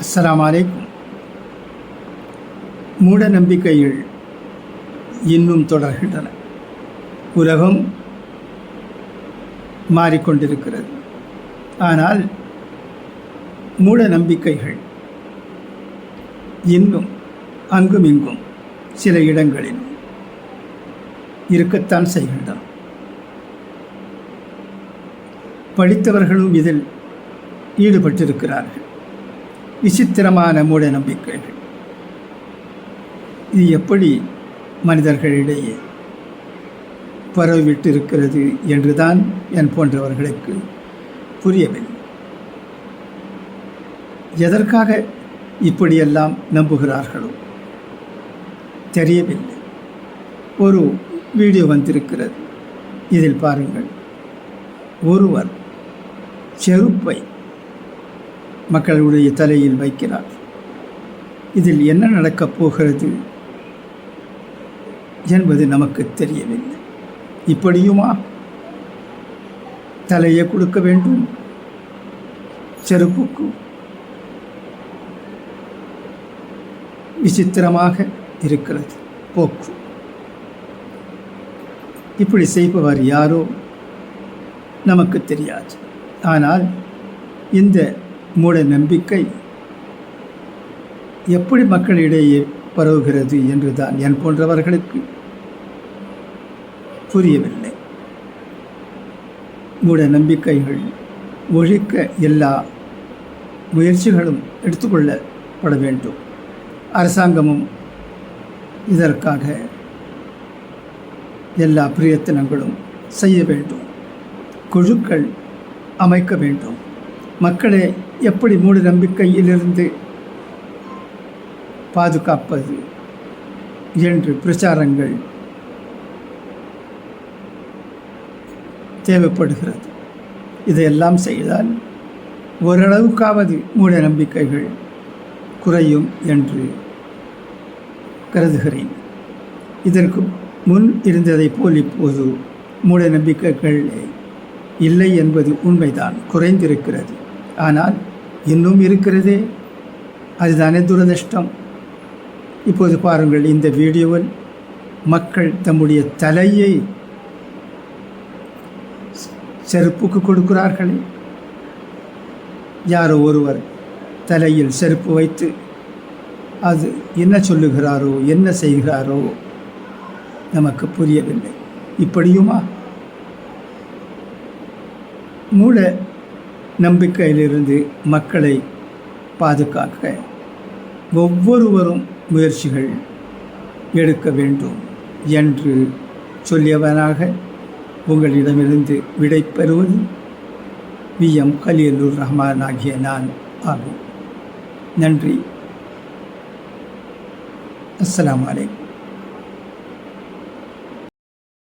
அஸ்லாம் வலைக்கும் மூட நம்பிக்கைகள் இன்னும் தொடர்கின்றன. உலகம் மாறிக்கொண்டிருக்கிறது. ஆனால் மூட நம்பிக்கைகள் இன்னும் அங்கும் இங்கும் சில இடங்களில் இருக்கத்தான் செய்கின்றன. படித்தவர்களும் இதில் ஈடுபட்டிருக்கிறார்கள். விசித்திரமான மூட நம்பிக்கைகள் இது எப்படி மனிதர்களிடையே பரவிவிட்டு இருக்கிறது என்றுதான் என் போன்றவர்களுக்கு புரியவில்லை. எதற்காக இப்படியெல்லாம் நம்புகிறார்களோ தெரியவில்லை. ஒரு வீடியோ வந்திருக்கிறது. இதில் பாருங்கள். ஒருவர் செருப்பை மக்களுடைய தலையில் வைக்கிறார். இதில் என்ன நடக்கப் போகிறது என்பது நமக்கு தெரியவில்லை. இப்படியுமா? தலையை கொடுக்க வேண்டும். செருப்புக்கு விசித்திரமாக இருக்கிறது. போக்கு. இப்படி செய்பவர் யாரோ? நமக்கு தெரியாது. ஆனால் இந்த மூட நம்பிக்கை எப்படி மக்களிடையே பரவுகிறது என்றுதான் என் போன்றவர்களுக்கு புரியவில்லை. மூட நம்பிக்கைகள் ஒழிக்க எல்லா முயற்சிகளும் எடுத்துக்கொள்ளப்பட வேண்டும். அரசாங்கமும் இதற்காக எல்லா பிரயத்தனங்களும் செய்ய வேண்டும். குழுக்கள் அமைக்க வேண்டும். மக்களை எப்படி மூட நம்பிக்கையிலிருந்து பாதுகாப்பது என்று பிரச்சாரங்கள் தேவைப்படுகிறது. இதையெல்லாம் செய்தால் ஓரளவுக்காவது மூட நம்பிக்கைகள் குறையும் என்று கருதுகிறேன். இதற்கு முன் இருந்ததைப் போல் இப்போது மூட நம்பிக்கைகள் இல்லை என்பது உண்மைதான் குறைந்திருக்கிறது. ஆனால் இன்னும் இருக்கிறதே. அதுதானே துரதிர்ஷ்டம். இப்போது பாருங்கள் இந்த வீடியோவில் மக்கள் தம்முடைய தலையை செருப்புக்கு கொடுக்கிறார்களே. யாரோ ஒருவர் தலையில் செருப்பு வைத்து அது என்ன சொல்லுகிறாரோ என்ன செய்கிறாரோ நமக்கு புரியவில்லை. இப்படியுமா? மூளை நம்பிக்கையிலிருந்து மக்களை பாதுகாக்க ஒவ்வொருவரும் முயற்சிகள் எடுக்க வேண்டும் என்று சொல்லியவனாக உங்களிடமிருந்து விடை பெறுவது வி. எம். கலியலூர் ரஹ்மான் ஆகிய நான் ஆகும். நன்றி. அஸ்லாம் வலைக்கம்